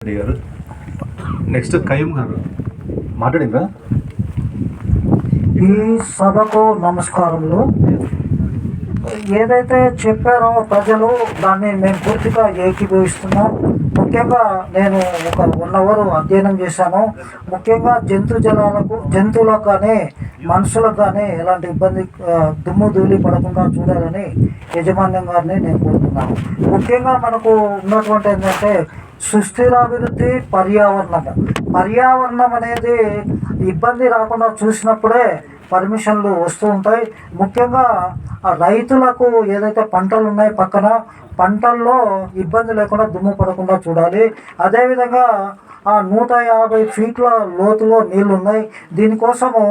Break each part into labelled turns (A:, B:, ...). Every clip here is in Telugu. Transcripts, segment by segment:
A: రెడ్డి గారు. నెక్స్ట్ కయ్యం గారు. మాట్లాడిందా?
B: ఈ సభకు నమస్కారములు. ఏదైతే చెప్పారో ప్రజలు దాన్ని మేము పూర్తిగా ఏకీభవిస్తున్నాం. ముఖ్యంగా నేను ఒక వన్ అవర్ అధ్యయనం చేశాను. ముఖ్యంగా జంతు జలాలకు జంతువులకు కానీ మనుషులకు కానీ ఎలాంటి ఇబ్బంది దుమ్ము ధూళి పడకుండా చూడాలని యజమాన్యం గారిని నేను కోరుతున్నాను. ముఖ్యంగా మనకు ఉన్నటువంటి ఏంటంటే సుస్థిరాభివృద్ధి పర్యావరణము పర్యావరణం అనేది ఇబ్బంది రాకుండా చూసినప్పుడే పర్మిషన్లు వస్తూ ఉంటాయి. ముఖ్యంగా ఆ రైతులకు ఏదైతే పంటలు ఉన్నాయి పక్కన పంటల్లో ఇబ్బంది లేకుండా దుమ్ము పడకుండా చూడాలి. అదేవిధంగా ఆ నూట యాభై ఫీట్ల లోతులో నీళ్ళు ఉన్నాయి దీనికోసము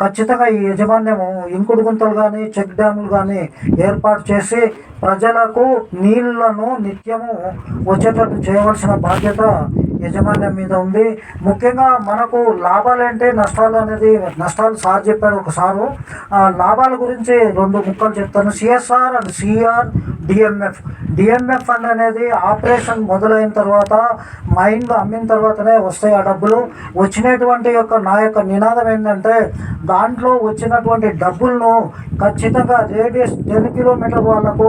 B: ఖచ్చితంగా ఈ యజమాన్యము ఇంకుడు గుంతలు కానీ చెక్ డ్యాములు కానీ ఏర్పాటు చేసి ప్రజలకు నీళ్ళను నిత్యము వచ్చేటట్టు చేయవలసిన బాధ్యత యజమాన్యం మీద ఉంది. ముఖ్యంగా మనకు లాభాలు అంటే నష్టాలు అనేది నష్టాలు సార్ చెప్పాడు ఒకసారు లాభాల గురించి రెండు ముక్కలు చెప్తాను. CSR and CR DMF. DMF fund అనేది ఆపరేషన్ మొదలైన తర్వాత మైండ్ అమ్మిన తర్వాతనే వస్తాయి ఆ డబ్బులు. వచ్చినటువంటి యొక్క నా యొక్క నినాదం ఏంటంటే దాంట్లో వచ్చినటువంటి డబ్బులను ఖచ్చితంగా రేడియస్ టెన్ కిలోమీటర్ వాళ్ళకు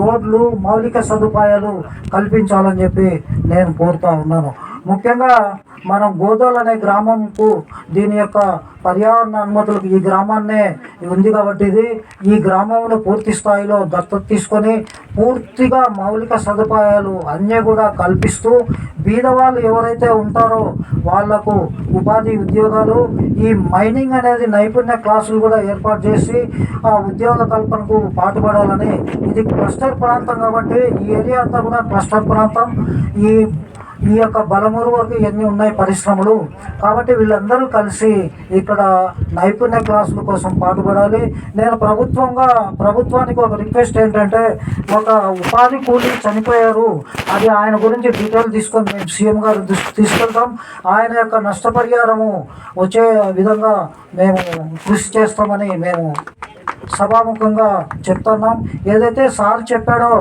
B: రోడ్లు మౌలిక సదుపాయాలు కల్పించాలని చెప్పి నేను కోరుతా ఉన్నాను. ముఖ్యంగా మనం గోదోల్ అనే గ్రామంకు దీని యొక్క పర్యావరణ అనుమతులకు ఈ గ్రామాన్నే ఉంది కాబట్టి ఇది ఈ గ్రామంలో పూర్తి స్థాయిలో దత్తత తీసుకొని పూర్తిగా మౌలిక సదుపాయాలు అన్నీ కూడా కల్పిస్తూ బీదవాళ్ళు ఎవరైతే ఉంటారో వాళ్ళకు ఉపాధి ఉద్యోగాలు ఈ మైనింగ్ అనేది నైపుణ్య క్లాసులు కూడా ఏర్పాటు చేసి ఆ ఉద్యోగ కల్పనకు పాటుపడాలని ఇది క్లస్టర్ ప్రాంతం కాబట్టి ఈ ఏరియా అంతా కూడా క్లస్టర్ ప్రాంతం. ఈ ఈ యొక్క బలమూరు వరకు ఇవన్నీ ఉన్నాయి పరిశ్రమలు? కాబట్టి వీళ్ళందరూ కలిసి ఇక్కడ నైపుణ్య క్లాసుల కోసం పాటుపడాలి. నేను ప్రభుత్వంగా ప్రభుత్వానికి ఒక రిక్వెస్ట్ ఏంటంటే ఒక ఉపాధి కూలీ చనిపోయారు. అది ఆయన గురించి డీటెయిల్ తీసుకొని మేము సీఎం గారు తీసుకెళ్తాం. ఆయన యొక్క నష్టపరిహారము వచ్చే విధంగా మేము కృషి చేస్తామని మేము సభాముఖంగా చెప్తున్నాం. ఏదైతే సార్ చెప్పాడో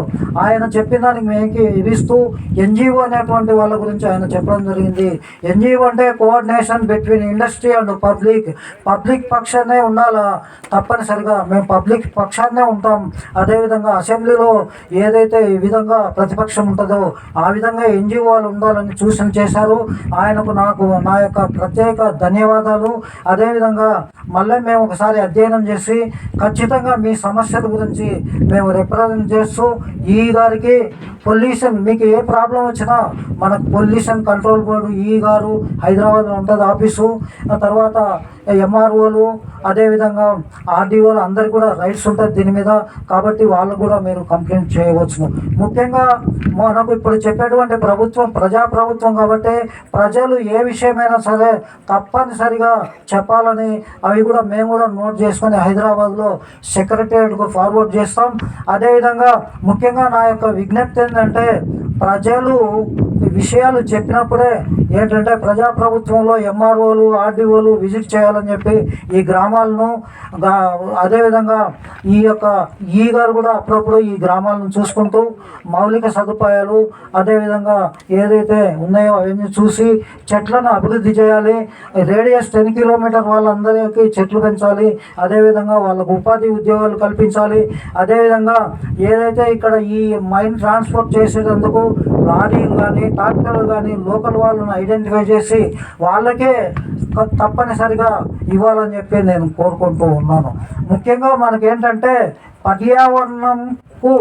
B: ఆయన చెప్పిన దానికి మేకి ఇవిస్తూ ఎన్జిఓ అనేటువంటి వాళ్ళ గురించి ఆయన చెప్పడం జరిగింది. ఎన్జిఓ అంటే coordination between industry and public. Public పక్షాన్నే ఉండాలా? తప్పనిసరిగా మేము పబ్లిక్ పక్షాన్నే ఉంటాం. అదేవిధంగా అసెంబ్లీలో ఏదైతే ఈ విధంగా ప్రతిపక్షం ఉంటుందో ఆ విధంగా ఎన్జిఓలు ఉండాలని సూచన చేశారు. ఆయనకు నాకు నా యొక్క ప్రత్యేక ధన్యవాదాలు. అదేవిధంగా మళ్ళీ మేము ఒకసారి అధ్యయనం చేసి ఖచ్చితంగా ఖచ్చితంగా మీ సమస్యల గురించి మేము రిప్రజెంట్ చేస్తూ ఈ గారికి పొల్యూషన్ మీకు ఏ ప్రాబ్లం వచ్చినా మనకు పొల్యూషన్ కంట్రోల్ బోర్డు ఈ గారు హైదరాబాద్లో ఉంటుంది ఆఫీసు. తర్వాత ఎంఆర్ఓలు అదేవిధంగా ఆర్డీఓలు అందరు కూడా రైట్స్ ఉంటుంది దీని మీద. కాబట్టి వాళ్ళు కూడా మీరు కంప్లైంట్ చేయవచ్చును. ముఖ్యంగా మనకు ఇప్పుడు చెప్పేటువంటి ప్రభుత్వం ప్రజా ప్రభుత్వం కాబట్టి ప్రజలు ఏ విషయమైనా సరే తప్పనిసరిగా చెప్పాలని అవి కూడా మేము కూడా నోట్ చేసుకొని హైదరాబాద్లో సెక్రటేరియట్కు ఫార్వర్డ్ చేస్తాం. అదేవిధంగా ముఖ్యంగా నా యొక్క విజ్ఞప్తి ఏంటంటే ప్రజలు విషయాలు చెప్పినప్పుడే ఏంటంటే ప్రజాప్రభుత్వంలో ఎంఆర్ఓలు ఆర్డీఓలు విజిట్ చేయాలని చెప్పి ఈ గ్రామాలను అదేవిధంగా ఈ యొక్క ఈ గారు కూడా అప్పుడప్పుడు ఈ గ్రామాలను చూసుకుంటూ మౌలిక సదుపాయాలు అదేవిధంగా ఏదైతే ఉన్నాయో అవన్నీ చూసి చెట్లను అభివృద్ధి చేయాలి. రేడియస్ టెన్ కిలోమీటర్ వాళ్ళందరికీ చెట్లు పెంచాలి. అదేవిధంగా వాళ్ళకు ఉపాధి ఉద్యోగాలు కల్పించాలి. అదేవిధంగా ఏదైతే ఇక్కడ ఈ మైన్ ట్రాన్స్పోర్ట్ చేసేటందుకు లారీలు కానీ ట్రాక్టర్లు కానీ లోకల్ వాళ్ళని ఐడెంటిఫై చేసి వాళ్ళకే తప్పనిసరిగా ఇవ్వాలని చెప్పి నేను కోరుకుంటూ ఉన్నాను. ముఖ్యంగా మనకేంటంటే కు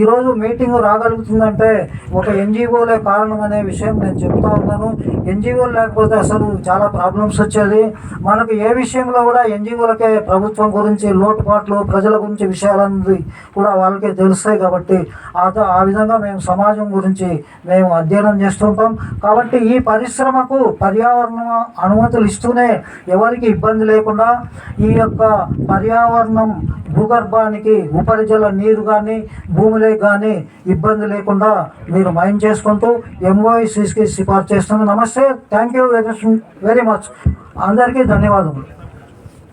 B: ఈరోజు మీటింగ్ రాగలుగుతుందంటే ఒక ఎన్జిఓలే కారణం అనే విషయం నేను చెప్తా ఉన్నాను. ఎన్జిఓలు లేకపోతే అసలు చాలా ప్రాబ్లమ్స్ వచ్చేది. మనకు ఏ విషయంలో కూడా ఎన్జిఓలకే ప్రభుత్వం గురించి లోటుపాట్లు ప్రజల గురించి విషయాలన్నీ కూడా వాళ్ళకే తెలుస్తాయి కాబట్టి ఆ ఆ విధంగా మేము సమాజం గురించి మేము అధ్యయనం చేస్తుంటాం. కాబట్టి ఈ పరిశ్రమకు పర్యావరణ అనుమతులు ఇస్తూనే ఎవరికి ఇబ్బంది లేకుండా ఈ యొక్క పర్యావరణం భూగర్భానికి ఉపరిజల నీరు కానీ భూములే కానీ ఇబ్బంది లేకుండా మీరు మైండ్ చేసుకుంటూ ఎంఓఐసీస్కి సిఫార్సు చేస్తున్నాను నమస్తే. Thank you very very much అందరికీ ధన్యవాదములు.